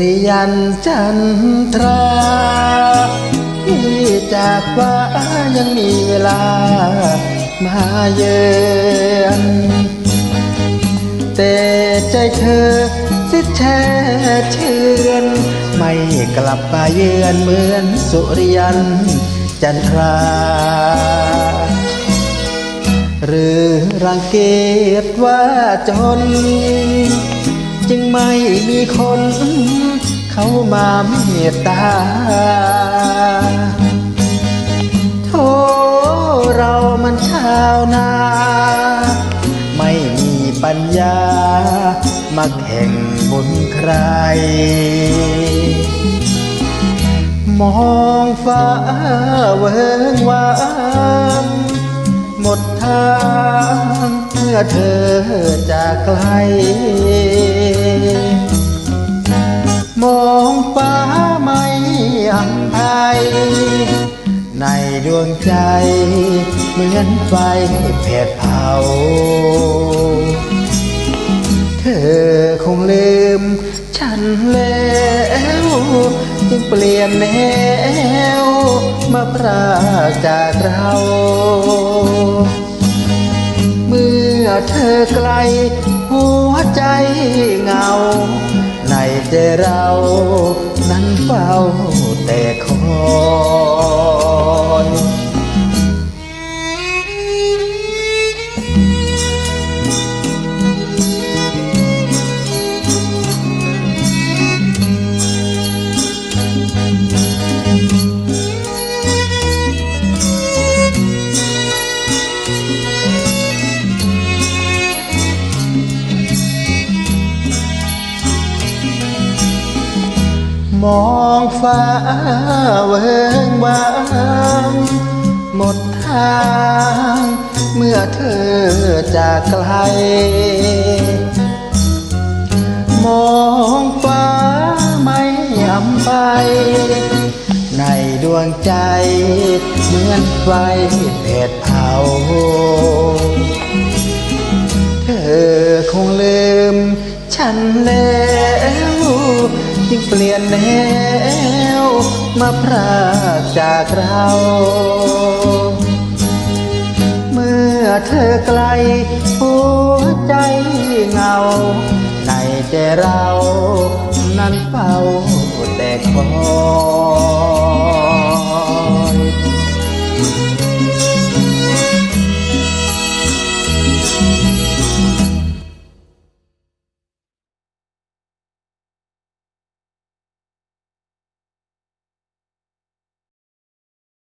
ริยันจันทราที่จากฟ้ายังมีเวลามาเยือนแต่ใจเธอสิแช่เชือนไม่กลับมาเยือนเหมือนสุริยันจันทรา หรือรังเกียจว่าจน จึงไม่มีคน เข้ามาเมตตาโทเรามันชาวนา ไม่มีปัญญา มาแข่งบนใคร มองฟ้าเวิงวางหมดทางเมื่อเธอจากไกล มองฟ้าไม่อันไทย ในดวงใจ เหมือนไฟแผดเผา เธอคงลืมฉันแล้วจึงเปลี่ยนแนวมาพราจากเราเมื่อเธอไกลหัวใจเหงา แต่เรานั้นเฝ้าแต่คอย มองฟ้าเวิงวางหมดทาง เมื่อเธอจากไกล มองฟ้าไม่ยำไป ในดวงใจ เหมือนไฟเผดเผา เธอคงลืมฉันแล้ว จึงเปลี่ยนแนว มาพรากจากเรา เมื่อเธอไกลหัวใจเงา ในใจเรา นั้นเฝ้าแต่คอย